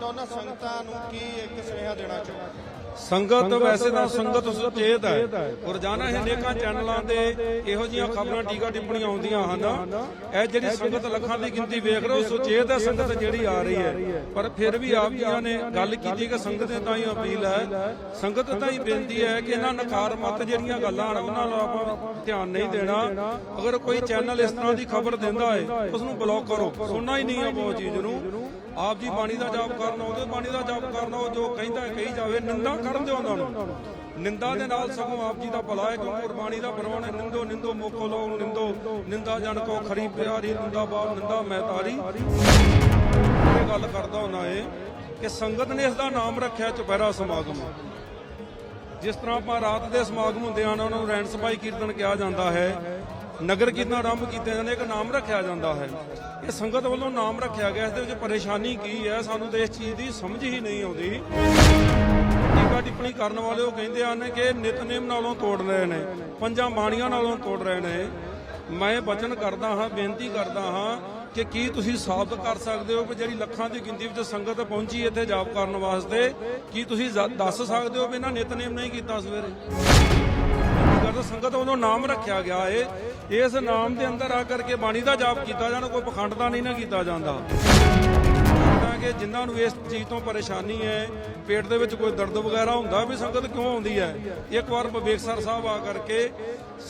ਦੋਨਾਂ ਸੰਗਤਾਂ ਨੂੰ ਕੀ ਇੱਕ ਸੁਨੇਹਾ ਦੇਣਾ ਚਾਹੋਗੇ? ਸੰਗਤ ਵੈਸੇ ਤਾਂ ਸੰਗਤ ਸੁਚੇਤ ਹੈ। ਰੋਜ਼ਾਨਾ ਇਹ ਨੇਕਾਂ ਚੈਨਲਾਂ ਤੇ ਇਹੋ ਜੀਆਂ ਖਬਰਾਂ ਟੀਕਾ ਟਿੱਪਣੀਆਂ ਆਉਂਦੀਆਂ ਹਨ। ਇਹ ਜਿਹੜੀ ਸੰਗਤ ਲੱਖਾਂ ਦੀ ਗਿਣਤੀ ਵੇਖ ਰਹੇ ਹੋ ਸੁਚੇਤ ਹੈ ਸੰਗਤ ਜਿਹੜੀ ਆ ਰਹੀ ਹੈ। ਪਰ ਫਿਰ ਵੀ ਆਪ ਜੀਆਂ ਨੇ ਗੱਲ ਕੀਤੀ ਕਿ ਸੰਗਤ ਦੇ ਤਾਂ ਹੀ ਅਪੀਲ ਹੈ। ਸੰਗਤ ਤਾਂ ਹੀ ਬੇਨਤੀ ਹੈ ਕਿ ਇਹਨਾਂ ਨਕਾਰਮਤ ਜਿਹੜੀਆਂ ਗੱਲਾਂ ਹਨ ਉਹਨਾਂ ਨਾਲ ਆਪਾਂ ਧਿਆਨ ਨਹੀਂ ਦੇਣਾ। ਅਗਰ ਕੋਈ ਚੈਨਲ ਇਸ ਤਰ੍ਹਾਂ ਦੀ ਖਬਰ ਦਿੰਦਾ ਹੈ ਉਸ ਨੂੰ ਬਲੌਕ ਕਰੋ। ਸੁਣਨਾ ਹੀ ਨਹੀਂ ਆਪਾਂ ਉਹ ਚੀਜ਼ ਨੂੰ। ਆਪ ਜੀ ਬਾਣੀ ਦਾ ਜਾਪ ਕਰਨਾ ਉਹਦੇ ਬਾਣੀ ਦਾ ਜਾਪ ਕਰਨਾ ਉਹ ਜੋ ਕਹਿੰਦਾ ਕਹੀ ਜਾਵੇ। ਨਿੰਦਾ ਕਰਨ ਦਿਓ ਉਹਨਾਂ ਨੂੰ। ਨਿੰਦਾ ਦੇ ਨਾਲ ਸਗੋਂ ਆਪ ਜੀ ਦਾ ਭਲਾ ਹੈ ਕਿਉਂਕਿ ਗੁਰਬਾਣੀ ਦਾ ਪ੍ਰਮਾਣ ਹੈ ਨਿੰਦੋ ਨਿੰਦੋ, ਮੁਖੋ ਲੋ ਨਿੰਦੋ। ਨਿੰਦਾ ਜਨ ਕੋ ਖਰੀ ਪਿਆਰੀ, ਨਿੰਦਾ ਬਾਲ ਨਿੰਦਾ ਮੈਂ ਇਹ ਗੱਲ ਕਰਦਾ ਹੁੰਦਾ ਏ ਕਿ ਸੰਗਤ ਨੇ ਇਸ ਦਾ ਨਾਮ ਰੱਖਿਆ ਚੁਪਹਿਰਾ ਸਮਾਗਮ। ਜਿਸ ਤਰ੍ਹਾਂ ਆਪਾਂ ਰਾਤ ਦੇ ਸਮਾਗਮ ਹੁੰਦੇ ਹਨ, ਉਹਨਾਂ ਨੂੰ ਰੈਣ ਸਭਾਈ ਕੀਰਤਨ ਕਿਹਾ ਜਾਂਦਾ ਹੈ। ਨਗਰ ਕੀਰਤਨ ਆਰੰਭ ਕੀਤੇ ਜਾਂਦੇ, ਇੱਕ ਨਾਮ ਰੱਖਿਆ ਜਾਂਦਾ ਹੈ। ਇਹ ਸੰਗਤ ਵੱਲੋਂ ਨਾਮ ਰੱਖਿਆ ਗਿਆ, ਇਸ ਦੇ ਵਿੱਚ ਪਰੇਸ਼ਾਨੀ ਕੀ ਹੈ, ਸਾਨੂੰ ਤੇ ਇਸ ਚੀਜ਼ ਦੀ ਸਮਝ ਹੀ ਨਹੀਂ ਆਉਂਦੀ। ਟੀਕਾ ਟਿੱਪਣੀ ਕਰਨ ਵਾਲੇ ਉਹ ਕਹਿੰਦੇ ਹਨ ਕਿ ਨਿਤਨੇਮ ਨਾਲੋਂ ਤੋੜ ਰਹੇ ਨੇ, ਪੰਜਾਂ ਬਾਣੀਆਂ ਨਾਲੋਂ ਤੋੜ ਰਹੇ ਨੇ। ਮੈਂ ਬਚਨ ਕਰਦਾ ਹਾਂ, ਬੇਨਤੀ ਕਰਦਾ ਹਾਂ ਕਿ ਕੀ ਤੁਸੀਂ ਸਾਬਤ ਕਰ ਸਕਦੇ ਹੋ ਕਿ ਜਿਹੜੀ ਲੱਖਾਂ ਦੀ ਗਿਣਤੀ ਵਿੱਚ ਸੰਗਤ ਪਹੁੰਚੀ ਇੱਥੇ ਜਾਪ ਕਰਨ ਵਾਸਤੇ? ਕੀ ਤੁਸੀਂ ਦੱਸ ਸਕਦੇ ਹੋ ਵੀ ਇਹਨਾਂ ਨਿਤਨੇਮ ਨਹੀਂ ਕੀਤਾ ਸਵੇਰੇ? ਜਦੋਂ ਸੰਗਤ ਵੱਲੋਂ ਨਾਮ ਰੱਖਿਆ ਗਿਆ ਏ, ਇਸ ਨਾਮ ਦੇ ਅੰਦਰ ਆ ਕਰਕੇ ਬਾਣੀ ਦਾ ਜਾਪ ਕੀਤਾ ਜਾਣਾ, ਕੋਈ ਪਖੰਡ ਦਾ ਨਹੀਂ ਨਾ ਕੀਤਾ ਜਾਂਦਾ। ਕਿ ਜਿਨ੍ਹਾਂ ਨੂੰ ਇਸ ਚੀਜ਼ ਤੋਂ ਪਰੇਸ਼ਾਨੀ ਹੈ, ਪੇਟ ਦੇ ਵਿੱਚ ਕੋਈ ਦਰਦ ਵਗੈਰਾ ਹੁੰਦਾ ਵੀ ਸੰਗਤ ਕਿਉਂ ਆਉਂਦੀ ਹੈ? ਇੱਕ ਵਾਰ ਵਿਵੇਕਸਰ ਸਾਹਿਬ ਆ ਕਰਕੇ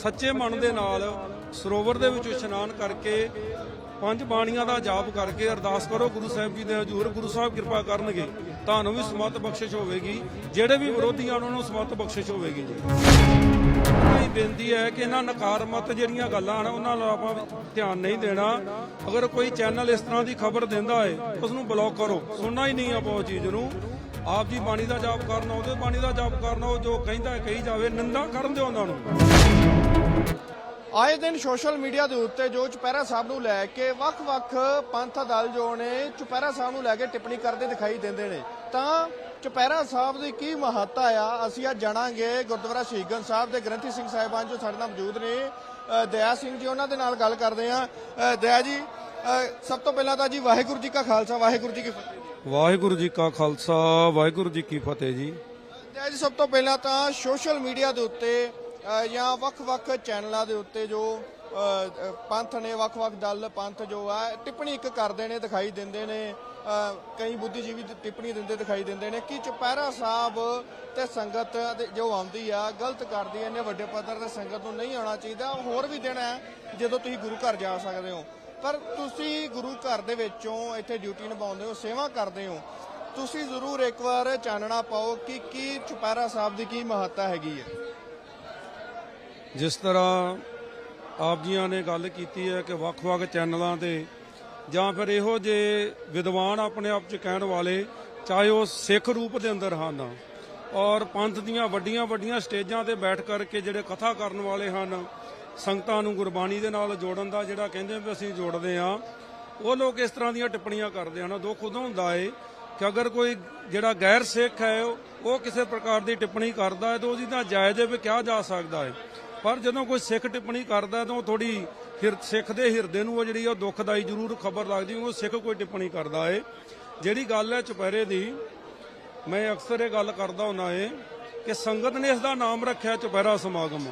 ਸੱਚੇ ਮਨ ਦੇ ਨਾਲ ਸਰੋਵਰ ਦੇ ਵਿੱਚ ਇਸ਼ਨਾਨ ਕਰਕੇ ਪੰਜ ਬਾਣੀਆਂ ਦਾ ਜਾਪ ਕਰਕੇ ਅਰਦਾਸ ਕਰੋ, ਗੁਰੂ ਸਾਹਿਬ ਜੀ ਦੇ ਹਜ਼ੂਰ, ਗੁਰੂ ਸਾਹਿਬ ਕਿਰਪਾ ਕਰਨਗੇ, ਤੁਹਾਨੂੰ ਵੀ ਸਮਤ ਬਖਸ਼ਿਸ਼ ਹੋਵੇਗੀ, ਜਿਹੜੇ ਵੀ ਵਿਰੋਧੀ ਆ ਉਹਨਾਂ ਨੂੰ ਸਮਤ ਬਖਸ਼ਿਸ਼ ਹੋਵੇਗੀ ਜੀ। ਬੇਨਤੀ ਹੈ ਕਿ ਇਹਨਾਂ ਨਕਾਰਮਤ ਜਿਹੜੀਆਂ ਗੱਲਾਂ ਹਨ, ਉਹਨਾਂ ਨਾਲ ਆਪਾਂ ਧਿਆਨ ਨਹੀਂ ਦੇਣਾ। ਅਗਰ ਕੋਈ ਚੈਨਲ ਇਸ ਤਰ੍ਹਾਂ ਦੀ ਖਬਰ ਦਿੰਦਾ ਹੈ, ਉਸ ਨੂੰ ਬਲੌਕ ਕਰੋ। ਸੁਣਨਾ ਹੀ ਨਹੀਂ ਆਪਾਂ ਉਹ ਚੀਜ਼ ਨੂੰ। ਆਪ ਜੀ ਬਾਣੀ ਦਾ ਜਾਪ ਕਰਨਾ ਉਹਦੇ ਬਾਣੀ ਦਾ ਜਾਪ ਕਰਨ ਉਹ ਜੋ ਕਹਿੰਦਾ ਕਹੀ ਜਾਵੇ, ਨਿੰਦਾ ਕਰਨ ਦਿਓ ਉਹਨਾਂ ਨੂੰ। ਆਏ ਦਿਨ ਸੋਸ਼ਲ ਮੀਡੀਆ ਦੇ ਉੱਤੇ ਜੋ ਚੁਪਹਿਰਾ ਸਾਹਿਬ ਨੂੰ ਲੈ ਕੇ ਵੱਖ-ਵੱਖ ਪੰਥ ਦਲ ਜੋ ਨੇ ਚੁਪਹਿਰਾ ਸਾਹਿਬ ਨੂੰ ਲੈ ਕੇ ਟਿੱਪਣੀ ਕਰਦੇ ਦਿਖਾਈ ਦਿੰਦੇ ਨੇ। ਤਾਂ ਚੁਪਹਿਰਾ ਸਾਹਿਬ ਦੀ ਕੀ ਮਹੱਤਤਾ ਆ ਅਸੀਂ ਅੱਜ ਜਾਣਾਂਗੇ ਗੁਰਦੁਆਰਾ ਸ਼ਹੀਦਗੰਜ ਸਾਹਿਬ ਦੇ ਗ੍ਰੰਥੀ ਸਿੰਘ ਸਾਹਿਬਾਨ ਜੋ ਸਾਡੇ ਨਾਲ ਮੌਜੂਦ ਨੇ। ਦਇਆ ਸਿੰਘ ਜੀ ਉਹਨਾਂ ਦੇ ਨਾਲ ਗੱਲ ਕਰਦੇ ਆ ਦਇਆ ਜੀ ਸਭ ਤੋਂ ਪਹਿਲਾਂ ਤਾਂ ਜੀ ਵਾਹਿਗੁਰੂ ਜੀ ਕਾ ਖਾਲਸਾ ਵਾਹਿਗੁਰੂ ਜੀ ਕੀ ਫਤਿਹ ਵਾਹਿਗੁਰੂ ਜੀ ਕਾ ਖਾਲਸਾ ਵਾਹਿਗੁਰੂ ਜੀ ਕੀ ਫਤਿਹ ਜੀ। ਤੇ ਜੀ ਸਭ ਤੋਂ ਪਹਿਲਾਂ ਤਾਂ ਸੋਸ਼ਲ ਮੀਡੀਆ ਦੇ ਉੱਤੇ ਜਾਂ ਵੱਖ-ਵੱਖ ਚੈਨਲਾਂ ਦੇ ਉੱਤੇ ਜੋ ਪੰਥ ਨੇ, ਵੱਖ-ਵੱਖ ਦਲ, ਪੰਥ ਜੋ ਆ, ਟਿੱਪਣੀ ਇੱਕ ਕਰਦੇ ਨੇ, ਦਿਖਾਈ ਦਿੰਦੇ ਨੇ ਕਈ ਬੁੱਧੀਜੀਵੀ ਤੇ ਟਿੱਪਣੀ ਦਿੰਦੇ, ਦਿਖਾਈ ਦਿੰਦੇ ਨੇ, ਕਿ ਚੁਪਹਿਰਾ ਸਾਹਿਬ ਤੇ ਸੰਗਤ ਜੋ ਆਉਂਦੀ ਆ, ਗਲਤ ਕਰਦੀ ਐ ਇੰਨੇ ਵੱਡੇ ਪੱਧਰ ਤੇ ਸੰਗਤ ਨੂੰ ਨਹੀਂ ਆਉਣਾ ਚਾਹੀਦਾ ਹੋਰ ਵੀ ਦਿਨ ਹੈ ਜਦੋਂ ਤੁਸੀਂ ਗੁਰੂ ਘਰ ਜਾ ਸਕਦੇ ਹੋ। ਪਰ ਤੁਸੀਂ ਗੁਰੂ ਘਰ ਦੇ ਵਿੱਚੋਂ ਇੱਥੇ ਡਿਊਟੀ ਨਿਭਾਉਂਦੇ ਹੋ, ਸੇਵਾ ਕਰਦੇ ਹੋ, ਤੁਸੀਂ ਜ਼ਰੂਰ ਇੱਕ ਵਾਰ ਚਾਨਣਾ ਪਾਓ ਕਿ ਕੀ ਚੁਪਹਿਰਾ ਸਾਹਿਬ ਦੀ ਕੀ ਮਹੱਤਤਾ ਹੈਗੀ ਹੈ ਜਿਸ ਤਰ੍ਹਾਂ ਆਪ ਜੀਆਂ ਨੇ ਗੱਲ ਕੀਤੀ ਹੈ ਕਿ ਵੱਖ-ਵੱਖ ਚੈਨਲਾਂ ਤੇ ਜਾਂ ਫਿਰ ਇਹੋ ਜਿਹੇ ਵਿਦਵਾਨ ਆਪਣੇ ਆਪ ਚ ਕਹਿਣ ਵਾਲੇ, ਚਾਹੇ ਉਹ ਸਿੱਖ ਰੂਪ ਦੇ ਅੰਦਰ ਹਨ ਔਰ ਪੰਥ ਦੀਆਂ ਵੱਡੀਆਂ ਵੱਡੀਆਂ ਸਟੇਜਾਂ ਤੇ ਬੈਠ ਕਰਕੇ ਜਿਹੜੇ ਕਥਾ ਕਰਨ ਵਾਲੇ ਹਨ, ਸੰਗਤਾਂ ਨੂੰ ਗੁਰਬਾਣੀ ਦੇ ਨਾਲ ਜੋੜਨ ਦਾ ਜਿਹੜਾ ਕਹਿੰਦੇ ਵੀ ਅਸੀਂ ਜੋੜਦੇ ਆ ਉਹ ਲੋਕ ਇਸ ਤਰ੍ਹਾਂ ਦੀਆਂ ਟਿੱਪਣੀਆਂ ਕਰਦੇ ਹਨ। ਦੁੱਖ ਉਦੋਂ ਹੁੰਦਾ ਏ ਕਿ ਅਗਰ ਕੋਈ ਜਿਹੜਾ ਗੈਰ ਸਿੱਖ ਹੈ, ਉਹ ਉਹ ਕਿਸੇ ਪ੍ਰਕਾਰ ਦੀ ਟਿੱਪਣੀ ਕਰਦਾ ਹੈ ਤਾਂ ਉਹਦੀ ਤਾਂ ਜਾਇਜ਼ ਹੈ ਵੀ ਕਿਹਾ ਜਾ ਸਕਦਾ ਹੈ। ਪਰ ਜਦੋਂ ਕੋਈ ਸਿੱਖ ਟਿੱਪਣੀ ਕਰਦਾ ਤਾਂ ਉਹ ਥੋੜੀ ਫਿਰ ਸਿੱਖ ਦੇ ਹਿਰਦੇ ਨੂੰ ਉਹ ਜਿਹੜੀ ਉਹ ਦੁੱਖਦਾਈ ਜ਼ਰੂਰ ਖਬਰ ਲੱਗਦੀ, ਉਹ ਸਿੱਖ ਕੋਈ ਟਿੱਪਣੀ ਕਰਦਾ ਏ। ਜਿਹੜੀ ਗੱਲ ਹੈ ਚੁਪਹਿਰੇ ਦੀ, ਮੈਂ ਅਕਸਰ ਇਹ ਗੱਲ ਕਰਦਾ ਹੁੰਦਾ ਏ ਕਿ ਸੰਗਤ ਨੇ ਇਸ ਦਾ ਨਾਮ ਰੱਖਿਆ ਚੁਪਹਿਰਾ ਸਮਾਗਮ।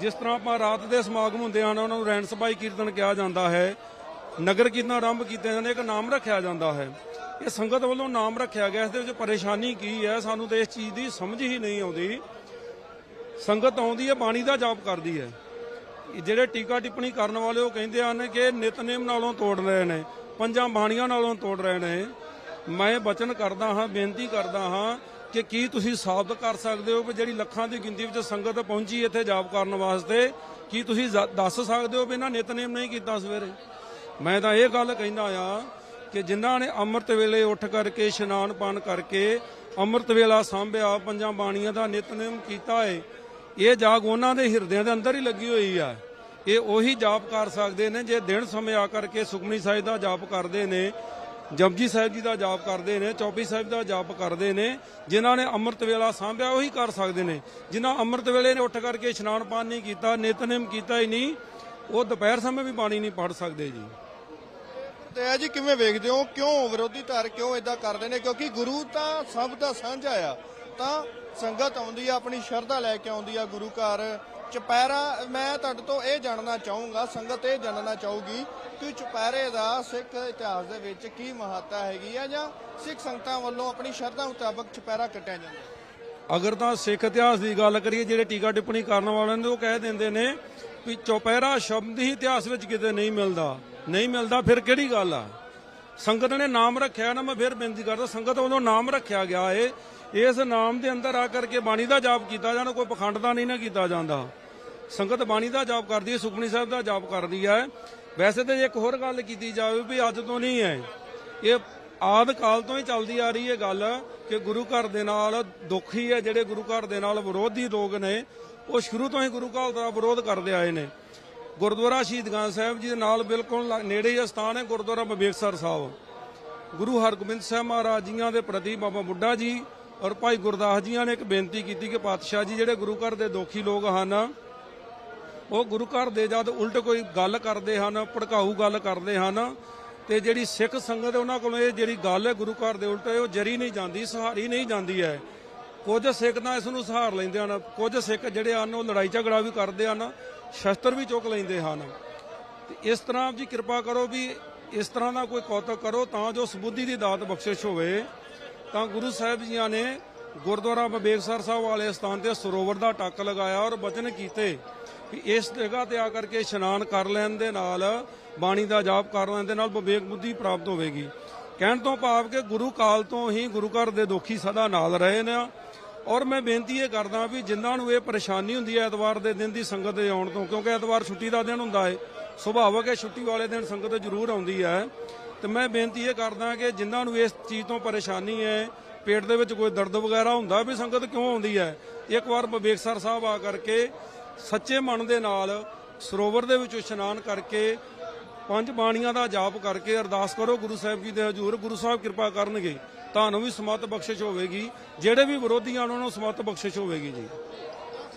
ਜਿਸ ਤਰ੍ਹਾਂ ਆਪਾਂ ਰਾਤ ਦੇ ਸਮਾਗਮ ਹੁੰਦੇ ਹਨ, ਉਹਨਾਂ ਨੂੰ ਰੈਣ ਸਭਾਈ ਕੀਰਤਨ ਕਿਹਾ ਜਾਂਦਾ ਹੈ, ਨਗਰ ਕੀਰਤਨ ਆਰੰਭ ਕੀਤੇ ਜਾਂਦੇ, ਇੱਕ ਨਾਮ ਰੱਖਿਆ ਜਾਂਦਾ ਹੈ। ਇਹ ਸੰਗਤ ਵੱਲੋਂ ਨਾਮ ਰੱਖਿਆ ਗਿਆ, ਇਸ ਦੇ ਵਿੱਚ ਪਰੇਸ਼ਾਨੀ ਕੀ ਹੈ, ਸਾਨੂੰ ਤਾਂ ਇਸ ਚੀਜ਼ ਦੀ ਸਮਝ ਹੀ ਨਹੀਂ ਆਉਂਦੀ। ਸੰਗਤ ਆਉਂਦੀ ਹੈ, ਬਾਣੀ ਦਾ ਜਾਪ ਕਰਦੀ ਹੈ। ਜਿਹੜੇ ਟੀਕਾ ਟਿੱਪਣੀ ਕਰਨ ਵਾਲੇ ਉਹ ਕਹਿੰਦੇ ਹਨ ਕਿ ਨਿਤਨੇਮ ਨਾਲੋਂ ਤੋੜ ਰਹੇ ਨੇ, ਪੰਜਾਂ ਬਾਣੀਆਂ ਨਾਲੋਂ ਤੋੜ ਰਹੇ ਨੇ। ਮੈਂ ਬਚਨ ਕਰਦਾ ਹਾਂ, ਬੇਨਤੀ ਕਰਦਾ ਹਾਂ ਕਿ ਕੀ ਤੁਸੀਂ ਸਾਬਤ ਕਰ ਸਕਦੇ ਹੋ ਕਿ ਜਿਹੜੀ ਲੱਖਾਂ ਦੀ ਗਿਣਤੀ ਵਿੱਚ ਸੰਗਤ ਪਹੁੰਚੀ ਇੱਥੇ ਜਾਪ ਕਰਨ ਵਾਸਤੇ? ਕੀ ਤੁਸੀਂ ਦੱਸ ਸਕਦੇ ਹੋ ਵੀ ਇਹਨਾਂ ਨਿਤਨੇਮ ਨਹੀਂ ਕੀਤਾ ਸਵੇਰੇ? ਮੈਂ ਤਾਂ ਇਹ ਗੱਲ ਕਹਿੰਦਾ ਆ ਕਿ ਜਿਨ੍ਹਾਂ ਨੇ ਅੰਮ੍ਰਿਤ ਵੇਲੇ ਉੱਠ ਕਰਕੇ, ਇਸ਼ਨਾਨ ਪਾਨ ਕਰਕੇ ਅੰਮ੍ਰਿਤ ਵੇਲਾ ਸਾਂਭਿਆ, ਪੰਜਾਂ ਬਾਣੀਆਂ ਦਾ ਨਿਤਨੇਮ ਕੀਤਾ ਏ ਇਹ ਜਾਗ ਉਹਨਾਂ ਦੇ ਹਿਰਦਿਆਂ ਦੇ ਅੰਦਰ ਹੀ ਲੱਗੀ ਹੋਈ ਆ। ਇਹ ਉਹੀ ਜਾਪ ਕਰ ਸਕਦੇ ਨੇ, ਜੇ ਦਿਨ ਸਮੇਂ ਆ ਕਰਕੇ ਸੁਖਮਨੀ ਸਾਹਿਬ ਦਾ ਜਾਪ ਕਰਦੇ ਨੇ, ਜਪਜੀ ਸਾਹਿਬ ਜੀ ਦਾ ਜਾਪ ਕਰਦੇ ਨੇ, ਚੌਪੀ ਸਾਹਿਬ ਦਾ ਜਾਪ ਕਰਦੇ ਨੇ, ਜਿਨ੍ਹਾਂ ਨੇ ਅੰਮ੍ਰਿਤ ਵੇਲਾ ਸਾਂਭਿਆ ਉਹੀ ਕਰ ਸਕਦੇ ਨੇ। ਜਿਨ੍ਹਾਂ ਅੰਮ੍ਰਿਤ ਵੇਲੇ ਨੇ ਉੱਠ ਕਰਕੇ ਇਸ਼ਨਾਨ ਪਾਨ ਨਹੀਂ ਕੀਤਾ, ਨਿਤਨੇਮ ਕੀਤਾ ਹੀ ਨਹੀਂ, ਉਹ ਦੁਪਹਿਰ ਸਮੇਂ ਵੀ ਬਾਣੀ ਨਹੀਂ ਪੜ ਸਕਦੇ ਜੀ। ਤੇ ਇਹ ਜੀ ਕਿਵੇਂ ਵੇਖਦੇ ਹੋ? ਕਿਉਂ ਵਿਰੋਧੀ ਧਿਰ ਕਿਉਂ ਇਦਾਂ ਕਰਦੇ ਨੇ? ਕਿਉਂਕਿ ਗੁਰੂ ਤਾਂ ਸਭ ਦਾ ਸਾਂਝਾ ਆ। ਤਾਂ ਸੰਗਤ ਆਉਂਦੀ ਆ, ਆਪਣੀ ਸ਼ਰਧਾ ਲੈ ਕੇ ਆਉਂਦੀ ਆ ਗੁਰੂ ਘਰ। ਚੁਪਹਿਰਾ, ਮੈਂ ਤੁਹਾਡੇ ਤੋਂ ਇਹ ਜਾਣਨਾ ਚਾਹੂੰਗਾ, ਸੰਗਤ ਇਹ ਜਾਣਨਾ ਚਾਹੂਗੀ ਕਿ ਚੁਪਹਿਰੇ ਦਾ ਸਿੱਖ ਇਤਿਹਾਸ ਦੇ ਵਿੱਚ ਕੀ ਮਹੱਤਤਾ ਹੈਗੀ ਆ ਜਾਂ ਸਿੱਖ ਸੰਗਤਾਂ ਵੱਲੋਂ ਆਪਣੀ ਸ਼ਰਧਾ ਮੁਤਾਬਕ ਚੁਪਹਿਰਾ ਕੱਟਿਆ ਜਾਂਦਾ ਅਗਰ ਤਾਂ ਸਿੱਖ ਇਤਿਹਾਸ ਦੀ ਗੱਲ ਕਰੀਏ, ਜਿਹੜੇ ਟੀਕਾ ਟਿੱਪਣੀ ਕਰਨ ਵਾਲਿਆਂ ਨੇ ਉਹ ਕਹਿ ਦਿੰਦੇ ਨੇ ਵੀ ਚੌਪਹਿਰਾ ਸ਼ਬਦ ਹੀ ਇਤਿਹਾਸ ਵਿੱਚ ਕਿਤੇ ਨਹੀਂ ਮਿਲਦਾ। ਨਹੀਂ ਮਿਲਦਾ, ਫਿਰ ਕਿਹੜੀ ਗੱਲ ਆ? ਸੰਗਤ ਨੇ ਨਾਮ ਰੱਖਿਆ ਨਾ, ਮੈਂ ਫਿਰ ਬੇਨਤੀ ਕਰਦਾ, ਸੰਗਤ ਵੱਲੋਂ ਨਾਮ ਰੱਖਿਆ ਗਿਆ ਏ। ਇਸ ਨਾਮ ਦੇ ਅੰਦਰ ਆ ਕਰਕੇ ਬਾਣੀ ਦਾ ਜਾਪ ਕੀਤਾ ਜਾਣਾ, ਕੋਈ ਪਖੰਡ ਦਾ ਨਹੀਂ ਨਾ ਕੀਤਾ ਜਾਂਦਾ। ਸੰਗਤ ਬਾਣੀ ਦਾ ਜਾਪ ਕਰਦੀ ਹੈ, ਸੁਖਮਨੀ ਸਾਹਿਬ ਦਾ ਜਾਪ ਕਰਦੀ ਹੈ। ਵੈਸੇ ਤੇ ਇੱਕ ਹੋਰ ਗੱਲ ਕੀਤੀ ਜਾਵੇ ਵੀ ਅੱਜ ਤੋਂ ਨਹੀਂ ਹੈ, ਇਹ ਆਦ ਕਾਲ ਤੋਂ ਹੀ ਚੱਲਦੀ ਆ ਰਹੀ ਹੈ ਗੱਲ ਕਿ ਗੁਰੂ ਘਰ ਦੇ ਨਾਲ ਦੁਖੀ ਹੈ ਜਿਹੜੇ ਗੁਰੂ ਘਰ ਦੇ ਨਾਲ ਵਿਰੋਧੀ ਲੋਕ ਨੇ, ਉਹ ਸ਼ੁਰੂ ਤੋਂ ਹੀ ਗੁਰੂ ਘਰ ਦਾ ਵਿਰੋਧ ਕਰਦੇ ਆਏ ਨੇ। ਗੁਰਦੁਆਰਾ ਸ਼ਹੀਦਗਾਂ ਸਾਹਿਬ ਜੀ ਦੇ ਨਾਲ ਬਿਲਕੁਲ ਨੇੜੇ ਹੀ ਸਥਾਨ ਹੈ, ਗੁਰਦੁਆਰਾ ਬਬੇਕਸਰ ਸਾਹਿਬ। ਗੁਰੂ ਹਰਗੋਬਿੰਦ ਸਾਹਿਬ ਮਹਾਰਾਜ ਜੀਆਂ ਦੇ ਪ੍ਰਤੀ ਬਾਬਾ ਬੁੱਢਾ ਜੀ ਔਰ ਭਾਈ ਗੁਰਦਾਸ ਜੀਆਂ ਨੇ ਇੱਕ ਬੇਨਤੀ ਕੀਤੀ ਕਿ ਪਾਤਸ਼ਾਹ ਜੀ ਜਿਹੜੇ ਗੁਰੂ ਘਰ ਦੇ ਦੋਖੀ ਲੋਕ ਹਨ, ਉਹ ਗੁਰੂ ਘਰ ਦੇ ਜਦ ਉਲਟ ਕੋਈ ਗੱਲ ਕਰਦੇ ਹਨ, ਭੜਕਾਊ ਗੱਲ ਕਰਦੇ ਹਨ, ਤੇ ਜਿਹੜੀ ਸਿੱਖ ਸੰਗਤ ਉਹਨਾਂ ਕੋਲੋਂ ਇਹ ਜਿਹੜੀ ਗੱਲ ਹੈ ਗੁਰੂ ਘਰ ਦੇ ਉਲਟ, ਉਹ ਜਰੀ ਨਹੀਂ ਜਾਂਦੀ, ਸਹਾਰੀ ਨਹੀਂ ਜਾਂਦੀ ਹੈ। ਕੁਝ ਸਿੱਖ ਤਾਂ ਇਸ ਨੂੰ ਸਹਾਰ ਲੈਂਦੇ ਹਨ, ਕੁਝ ਸਿੱਖ ਜਿਹੜੇ ਹਨ, ਉਹ ਲੜਾਈ ਝਗੜਾ ਵੀ ਕਰਦੇ ਹਨ, ਸ਼ਸਤਰ ਵੀ ਚੁੱਕ ਲੈਂਦੇ ਹਨ। ਤੇ ਇਸ ਤਰ੍ਹਾਂ ਆਪ ਜੀ ਕਿਰਪਾ ਕਰੋ ਵੀ ਇਸ ਤਰ੍ਹਾਂ ਦਾ ਕੋਈ ਕੌਤਕ ਕਰੋ ਤਾਂ ਜੋ ਸਬੁੱਧੀ ਦੀ ਦਾਤ ਬਖਸ਼ਿਸ਼ ਹੋਵੇ। ਤਾਂ ਗੁਰੂ ਸਾਹਿਬ ਜੀਆਂ ਨੇ ਗੁਰਦੁਆਰਾ ਬਬੇਕਸਰ ਸਾਹਿਬ ਵਾਲੇ ਸਥਾਨ ਤੇ ਸਰੋਵਰ ਦਾ ਟੱਕ ਲਗਾਇਆ ਔਰ ਬਚਨ ਕੀਤੇ ਕਿ ਇਸ ਜਗ੍ਹਾ ਤੇ ਆ ਕਰਕੇ ਇਸ਼ਨਾਨ ਕਰ ਲੈਣ ਦੇ ਨਾਲ, ਬਾਣੀ ਦਾ ਜਾਪ ਕਰ ਲੈਣ ਦੇ ਨਾਲ ਵਿਵੇਕ ਬੁੱਧੀ ਪ੍ਰਾਪਤ ਹੋਵੇਗੀ। ਕਹਿਣ ਤੋਂ ਭਾਵ ਕਿ ਗੁਰੂ ਕਾਲ ਤੋਂ ਹੀ ਗੁਰੂ ਘਰ ਦੇ ਦੁਖੀ ਸਦਾ ਨਾਲ ਰਹੇ ਨੇ ਔਰ ਮੈਂ ਬੇਨਤੀ ਇਹ ਕਰਦਾ ਵੀ ਜਿਨ੍ਹਾਂ ਨੂੰ ਇਹ ਪਰੇਸ਼ਾਨੀ ਹੁੰਦੀ ਹੈ ਐਤਵਾਰ ਦੇ ਦਿਨ ਦੀ ਸੰਗਤ ਦੇ ਆਉਣ ਤੋਂ, ਕਿਉਂਕਿ ਐਤਵਾਰ ਛੁੱਟੀ ਦਾ ਦਿਨ ਹੁੰਦਾ ਹੈ, ਸੁਭਾਵਕ ਹੈ ਛੁੱਟੀ ਵਾਲੇ ਦਿਨ ਸੰਗਤ ਜ਼ਰੂਰ ਆਉਂਦੀ ਹੈ। ਤੇ ਮੈਂ ਬੇਨਤੀ ਇਹ ਕਰਦਾ ਕਿ ਜਿਨ੍ਹਾਂ ਨੂੰ ਇਸ ਚੀਜ਼ ਤੋਂ ਪਰੇਸ਼ਾਨੀ ਹੈ, ਪੇਟ ਦੇ ਵਿੱਚ ਕੋਈ ਦਰਦ ਵਗੈਰਾ ਹੁੰਦਾ ਵੀ ਸੰਗਤ ਕਿਉਂ ਆਉਂਦੀ ਹੈ, ਇੱਕ ਵਾਰ ਬਬੇਕਸਰ ਸਾਹਿਬ ਆ ਕਰਕੇ ਸੱਚੇ ਮਨ ਦੇ ਨਾਲ ਸਰੋਵਰ ਦੇ ਵਿੱਚ ਇਸ਼ਨਾਨ ਕਰਕੇ ਪੰਜ ਬਾਣੀਆਂ ਦਾ ਜਾਪ ਕਰਕੇ ਅਰਦਾਸ ਕਰੋ, ਗੁਰੂ ਸਾਹਿਬ ਜੀ ਦੇ ਹਜ਼ੂਰ, ਗੁਰੂ ਸਾਹਿਬ ਕਿਰਪਾ ਕਰਨਗੇ, ਤੁਹਾਨੂੰ ਵੀ ਸਮਤ ਬਖਸ਼ਿਸ਼ ਹੋਵੇਗੀ, ਜਿਹੜੇ ਵੀ ਵਿਰੋਧੀਆਂ ਉਹਨਾਂ ਨੂੰ ਸਮਤ ਬਖਸ਼ਿਸ਼ ਹੋਵੇਗੀ ਜੀ।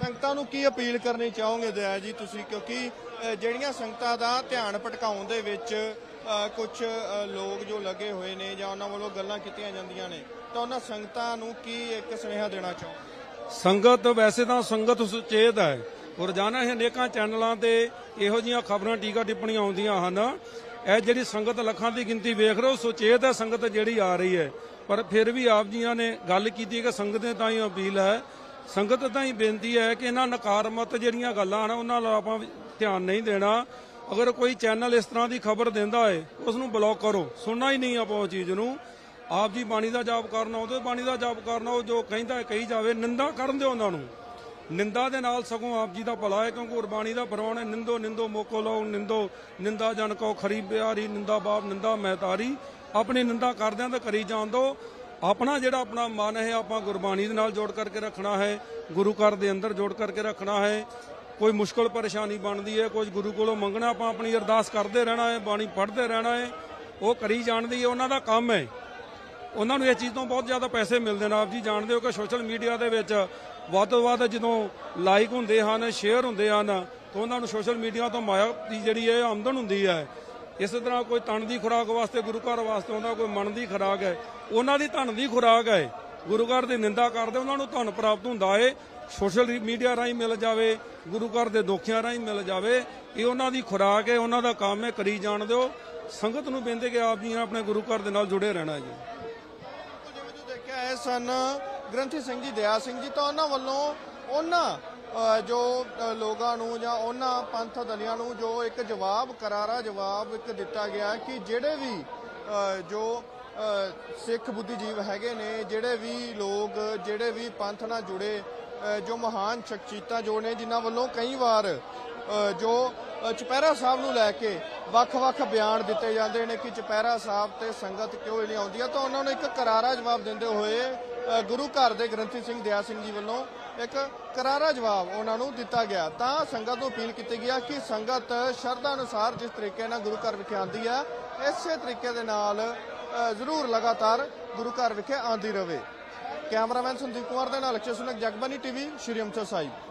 ਸੰਗਤਾਂ ਨੂੰ ਕੀ ਅਪੀਲ ਕਰਨੀ ਚਾਹੋਗੇ ਦਇਆ ਜੀ ਤੁਸੀਂ? ਕਿਉਂਕਿ ਜਿਹੜੀਆਂ ਸੰਗਤਾਂ ਦਾ ਧਿਆਨ ਭਟਕਾਉਣ ਦੇ ਵਿੱਚ ਕੁਝ ਲੋਕ ਜੋ ਲੱਗੇ ਹੋਏ ਨੇ ਜਾਂ ਉਹਨਾਂ ਵੱਲੋਂ ਗੱਲਾਂ ਕੀਤੀਆਂ ਜਾਂਦੀਆਂ ਨੇ, ਤਾਂ ਉਹਨਾਂ ਸੰਗਤਾਂ ਨੂੰ ਕੀ ਇੱਕ ਸੁਨੇਹਾ ਦੇਣਾ ਚਾਹੋ ਸੰਗਤ ਵੈਸੇ ਤਾਂ ਸੰਗਤ ਸੁਚੇਤ ਹੈ। ਰੋਜ਼ਾਨਾ ਇਹ ਅਨੇਕਾਂ ਚੈਨਲਾਂ ਤੇ ਇਹੋ ਜੀਆਂ ਖਬਰਾਂ, ਟੀਕਾ ਟਿੱਪਣੀਆਂ ਆਉਂਦੀਆਂ ਹਨ। ਇਹ ਜਿਹੜੀ ਸੰਗਤ ਲੱਖਾਂ ਦੀ ਗਿਣਤੀ ਵੇਖ ਰਹੇ ਹੋ, ਸੁਚੇਤ ਹੈ ਸੰਗਤ ਜਿਹੜੀ ਆ ਰਹੀ ਹੈ। ਪਰ ਫਿਰ ਵੀ ਆਪ ਜੀਆਂ ਨੇ ਗੱਲ ਕੀਤੀ ਕਿ ਸੰਗਤ ਦੇ ਤਾਂ ਹੀ ਅਪੀਲ ਹੈ ਸੰਗਤ ਤਾਂ ਹੀ ਬੇਨਤੀ ਹੈ ਕਿ ਇਹਨਾਂ ਨਕਾਰਮਤ ਜਿਹੜੀਆਂ ਗੱਲਾਂ ਹਨ ਉਹਨਾਂ ਨਾਲ ਆਪਾਂ ਧਿਆਨ ਨਹੀਂ ਦੇਣਾ। ਅਗਰ ਕੋਈ ਚੈਨਲ ਇਸ ਤਰ੍ਹਾਂ ਦੀ ਖਬਰ ਦਿੰਦਾ ਹੈ ਉਸ ਨੂੰ ਬਲੌਕ ਕਰੋ। ਸੁਣਨਾ ਹੀ ਨਹੀਂ ਆਪਾਂ ਉਹ ਚੀਜ਼ ਨੂੰ। ਆਪ ਜੀ ਬਾਣੀ ਦਾ ਜਾਪ ਕਰਨਾ ਉਹਦੇ ਬਾਣੀ ਦਾ ਜਾਪ ਕਰਨਾ ਉਹ ਜੋ ਕਹਿੰਦਾ ਕਹੀ ਜਾਵੇ। ਨਿੰਦਾ ਕਰਨ ਦਿਓ ਉਹਨਾਂ ਨੂੰ। ਨਿੰਦਾ ਦੇ ਨਾਲ ਸਗੋਂ ਆਪ ਜੀ ਦਾ ਭਲਾ ਹੈ ਕਿਉਂਕਿ ਗੁਰਬਾਣੀ ਦਾ ਫਰਮਾਨ ਹੈ, ਨਿੰਦੋ ਨਿੰਦੋ, ਮੋਕੋ ਲਓ, ਨਿੰਦੋ। ਨਿੰਦਾ ਜਨ ਕੋ ਖਰੀ ਬਿਆਰੀ ਨਿੰਦਾ ਬਾਪ, ਨਿੰਦਾ ਮਹਿਤਾਰੀ ਆਪਣੀ ਨਿੰਦਾ ਕਰਦਿਆਂ ਤਾਂ ਕਰੀ ਜਾਣ ਦੋ। ਆਪਣਾ ਜਿਹੜਾ ਆਪਣਾ ਮਨ ਹੈ, ਆਪਾਂ ਗੁਰਬਾਣੀ ਦੇ ਨਾਲ ਜੋੜ ਕਰਕੇ ਰੱਖਣਾ ਹੈ, ਗੁਰੂ ਘਰ ਦੇ ਅੰਦਰ ਜੋੜ ਕਰਕੇ ਰੱਖਣਾ ਹੈ। ਕੋਈ ਮੁਸ਼ਕਲ ਪਰੇਸ਼ਾਨੀ ਬਣਦੀ ਹੈ ਕੁਝ ਗੁਰੂ ਕੋਲੋਂ ਮੰਗਣਾ, ਆਪਾਂ ਆਪਣੀ ਅਰਦਾਸ ਕਰਦੇ ਰਹਿਣਾ ਹੈ, ਬਾਣੀ ਪੜ੍ਹਦੇ ਰਹਿਣਾ ਹੈ, ਉਹ ਕਰੀ ਜਾਣਦੀ ਹੈ, ਉਹਨਾਂ ਦਾ ਕੰਮ ਹੈ। ਉਹਨਾਂ ਨੂੰ ਇਸ ਚੀਜ਼ ਤੋਂ ਬਹੁਤ ਜ਼ਿਆਦਾ ਪੈਸੇ ਮਿਲਦੇ ਨੇ। ਆਪ ਜੀ ਜਾਣਦੇ ਹੋ ਕਿ ਸੋਸ਼ਲ ਮੀਡੀਆ ਦੇ ਵਿੱਚ ਵੱਧ ਤੋਂ ਵੱਧ ਜਦੋਂ ਲਾਈਕ ਹੁੰਦੇ ਹਨ ਸ਼ੇਅਰ ਹੁੰਦੇ ਹਨ, ਤਾਂ ਉਹਨਾਂ ਨੂੰ ਸੋਸ਼ਲ ਮੀਡੀਆ ਤੋਂ ਮਾਇਆ ਦੀ ਜਿਹੜੀ ਹੈ, ਆਮਦਨ ਹੁੰਦੀ ਹੈ। ਇਸੇ ਤਰ੍ਹਾਂ ਕੋਈ ਤਨ ਦੀ ਖੁਰਾਕ ਵਾਸਤੇ, ਗੁਰੂ ਘਰ ਵਾਸਤੇ ਆਉਂਦਾ ਕੋਈ ਮਨ ਦੀ ਖੁਰਾਕ ਹੈ। ਉਹਨਾਂ ਦੀ ਧਨ ਦੀ ਖੁਰਾਕ ਹੈ। ਗੁਰੂ ਘਰ ਦੀ ਨਿੰਦਾ ਕਰਦੇ, ਉਹਨਾਂ ਨੂੰ ਧਨ ਪ੍ਰਾਪਤ ਹੁੰਦਾ ਹੈ। ਸੋਸ਼ਲ ਮੀਡੀਆ ਰਾਹੀਂ ਮਿਲ ਜਾਵੇ, ਗੁਰੂ ਘਰ ਦੇ ਦੋਖਿਆਂ ਰਾਹੀਂ ਮਿਲ ਜਾਵੇ, ਇਹ ਉਹਨਾਂ ਦੀ ਖੁਰਾਕ ਹੈ, ਉਹਨਾਂ ਦਾ ਕੰਮ ਹੈ, ਕਰੀ ਜਾਣ ਦਿਓ। ਸੰਗਤ ਨੂੰ ਬੇਨਤੀ ਕਿ ਆਪ ਜੀ ਆਪਣੇ ਗੁਰੂ ਘਰ ਦੇ ਨਾਲ ਜੁੜੇ ਰਹਿਣਾ ਜੀ। ਜਿਵੇਂ ਜੋ ਦੇਖਿਆ ਹੈ, ਸਨ ਗ੍ਰੰਥੀ ਸਿੰਘ ਜੀ, ਦਇਆ ਸਿੰਘ ਜੀ ਤਾਂ ਉਹਨਾਂ ਵੱਲੋਂ ਉਹਨਾਂ ਜੋ ਲੋਕਾਂ ਨੂੰ ਜਾਂ ਉਹਨਾਂ ਪੰਥ ਦਲਿਆਂ ਨੂੰ ਜੋ ਇੱਕ ਜਵਾਬ ਕਰਾਰਾ ਜਵਾਬ ਇੱਕ ਦਿੱਤਾ ਗਿਆ ਕਿ ਜਿਹੜੇ ਵੀ ਜੋ ਸਿੱਖ ਬੁੱਧੀਜੀਵ ਹੈਗੇ ਨੇ ਜਿਹੜੇ ਵੀ ਲੋਕ ਜਿਹੜੇ ਵੀ ਪੰਥ ਨਾਲ ਜੁੜੇ ਜੋ ਮਹਾਨ ਸ਼ਖਸੀਅਤਾਂ ਜੋ ਨੇ ਜਿਨ੍ਹਾਂ ਵੱਲੋਂ ਕਈ ਵਾਰ ਜੋ ਅ, ਚੁਪਹਿਰਾ ਸਾਹਿਬ ਨੂੰ ਲੈ ਕੇ ਵੱਖ-ਵੱਖ ਬਿਆਨ ਦਿੱਤੇ ਜਾਂਦੇ ਨੇ ਕਿ ਚੁਪਹਿਰਾ ਸਾਹਿਬ ਤੇ ਸੰਗਤ ਕਿਉਂ ਨਹੀਂ ਆਉਂਦੀ ਆ ਤਾਂ ਉਹਨਾਂ ਨੂੰ ਇੱਕ ਕਰਾਰਾ ਜਵਾਬ ਦਿੰਦੇ ਹੋਏ ਗੁਰੂ ਘਰ ਦੇ ਗ੍ਰੰਥੀ ਸਿੰਘ ਦਿਆ ਸਿੰਘ ਜੀ ਵੱਲੋਂ ਇੱਕ ਕਰਾਰਾ ਜਵਾਬ ਉਹਨਾਂ ਨੂੰ ਦਿੱਤਾ ਗਿਆ। ਤਾਂ ਸੰਗਤ ਨੂੰ ਅਪੀਲ ਕੀਤੀ ਗਿਆ ਕਿ ਸੰਗਤ ਸ਼ਰਧਾ ਅਨੁਸਾਰ ਜਿਸ ਤਰੀਕੇ ਨਾਲ ਗੁਰੂ ਘਰ ਵਿਖੇ ਆਉਂਦੀ ਹੈ ਇਸੇ ਤਰੀਕੇ ਦੇ ਨਾਲ ਜ਼ਰੂਰ ਲਗਾਤਾਰ ਗੁਰੂ ਘਰ ਵਿਖੇ ਆਉਂਦੀ ਰਹੇ ਕੈਮਰਾਮੈਨ ਸੰਦੀਪ ਕੁਮਾਰ ਦੇ ਨਾਲ ਅਕਸ਼ੇ ਸੁਨਕ ਜਗਬਾਨੀ ਟੀਵੀ, ਸ਼੍ਰੀ ਅੰਮ੍ਰਿਤਸਰ ਸਾਹਿਬ।